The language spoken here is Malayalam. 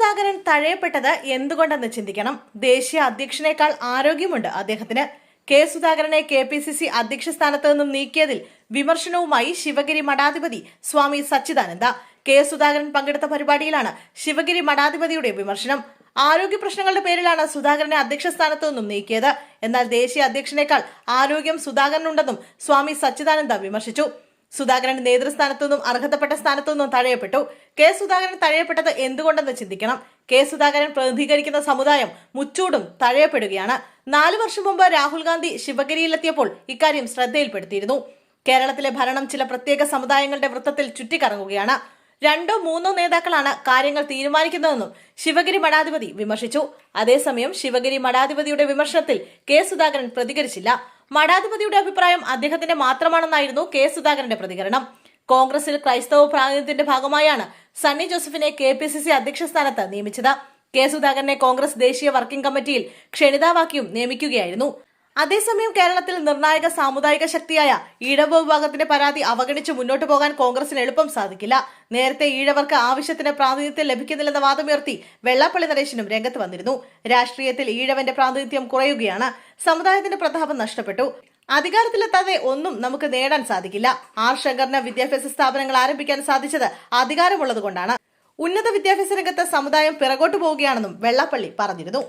സുധാകരൻ തഴയപ്പെട്ടത് എന്തുകൊണ്ടെന്ന് ചിന്തിക്കണം? ദേശീയ അധ്യക്ഷനേക്കാൾ ആരോഗ്യമുണ്ട് അദ്ദേഹത്തിന്. കെ സുധാകരനെ കെ പി സി സി അധ്യക്ഷ സ്ഥാനത്ത് നിന്നും നീക്കിയതിൽ വിമർശനവുമായി ശിവഗിരി മഠാധിപതി സ്വാമി സച്ചിദാനന്ദ. കെ സുധാകരൻ പങ്കെടുത്ത പരിപാടിയിലാണ് ശിവഗിരി മഠാധിപതിയുടെ വിമർശനം. ആരോഗ്യ പ്രശ്നങ്ങളുടെ പേരിലാണ് സുധാകരനെ അധ്യക്ഷ സ്ഥാനത്തു നിന്നും നീക്കിയത്. എന്നാൽ ദേശീയ അധ്യക്ഷനേക്കാൾ ആരോഗ്യം സുധാകരനുണ്ടെന്നും സ്വാമി സച്ചിദാനന്ദ വിമർശിച്ചു. സുധാകരൻ നേതൃസ്ഥാനത്തു നിന്നും അർഹതപ്പെട്ട സ്ഥാനത്തു നിന്നും തഴയപ്പെട്ടു. കെ. സുധാകരൻ തഴയപ്പെട്ടത് എന്തുകൊണ്ടെന്ന് ചിന്തിക്കണം? കെ. സുധാകരൻ പ്രതിനിധീകരിക്കുന്ന സമുദായം മുച്ചൂടും തഴയപ്പെടുകയാണ്. നാലു വർഷം മുമ്പ് രാഹുൽ ഗാന്ധി ശിവഗിരിയിലെത്തിയപ്പോൾ ഇക്കാര്യം ശ്രദ്ധയിൽപ്പെടുത്തിയിരുന്നു. കേരളത്തിലെ ഭരണം ചില പ്രത്യേക സമുദായങ്ങളുടെ വൃത്തത്തിൽ ചുറ്റിക്കറങ്ങുകയാണ്. രണ്ടോ മൂന്നോ നേതാക്കളാണ് കാര്യങ്ങൾ തീരുമാനിക്കുന്നതെന്നും ശിവഗിരി മഠാധിപതി വിമർശിച്ചു. അതേസമയം ശിവഗിരി മഠാധിപതിയുടെ വിമർശനത്തിൽ കെ. സുധാകരൻ പ്രതികരിച്ചില്ല. മഠാധിപതിയുടെ അഭിപ്രായം അദ്ദേഹത്തിന്റെ മാത്രമാണെന്നായിരുന്നു കെ സുധാകരന്റെ പ്രതികരണം. കോൺഗ്രസിൽ ക്രൈസ്തവ പ്രാതിനിധ്യത്തിന്റെ ഭാഗമായാണ് സണ്ണി ജോസഫിനെ കെ പി സി സി അധ്യക്ഷ സ്ഥാനത്ത് നിയമിച്ചത്. കെ സുധാകരനെ കോൺഗ്രസ് ദേശീയ വർക്കിംഗ് കമ്മിറ്റിയിൽ ക്ഷണിതാവാക്കിയും നിയമിക്കുകയായിരുന്നു. അതേസമയം കേരളത്തിൽ നിർണായക സാമുദായിക ശക്തിയായ ഈഴവ വിഭാഗത്തിന്റെ പരാതി അവഗണിച്ച് മുന്നോട്ട് പോകാൻ കോൺഗ്രസിന് എളുപ്പം സാധിക്കില്ല. നേരത്തെ ഈഴവർക്ക് ആവശ്യത്തിന് പ്രാതിനിധ്യം ലഭിക്കുന്നില്ലെന്ന വാദമുയർത്തി വെള്ളാപ്പള്ളി നടേശനും രംഗത്ത് വന്നിരുന്നു. രാഷ്ട്രീയത്തിൽ ഈഴവന്റെ പ്രാതിനിധ്യം കുറയുകയാണ്. സമുദായത്തിന്റെ പ്രതാപം നഷ്ടപ്പെട്ടു. അധികാരത്തിലെത്താതെ ഒന്നും നമുക്ക് നേടാൻ സാധിക്കില്ല. ആർ ശങ്കറിന് വിദ്യാഭ്യാസ സ്ഥാപനങ്ങൾ ആരംഭിക്കാൻ സാധിച്ചത് അധികാരമുള്ളതുകൊണ്ടാണ്. ഉന്നത വിദ്യാഭ്യാസ രംഗത്ത് സമുദായം പിറകോട്ടു പോവുകയാണെന്നും വെള്ളാപ്പള്ളി പറഞ്ഞിരുന്നു.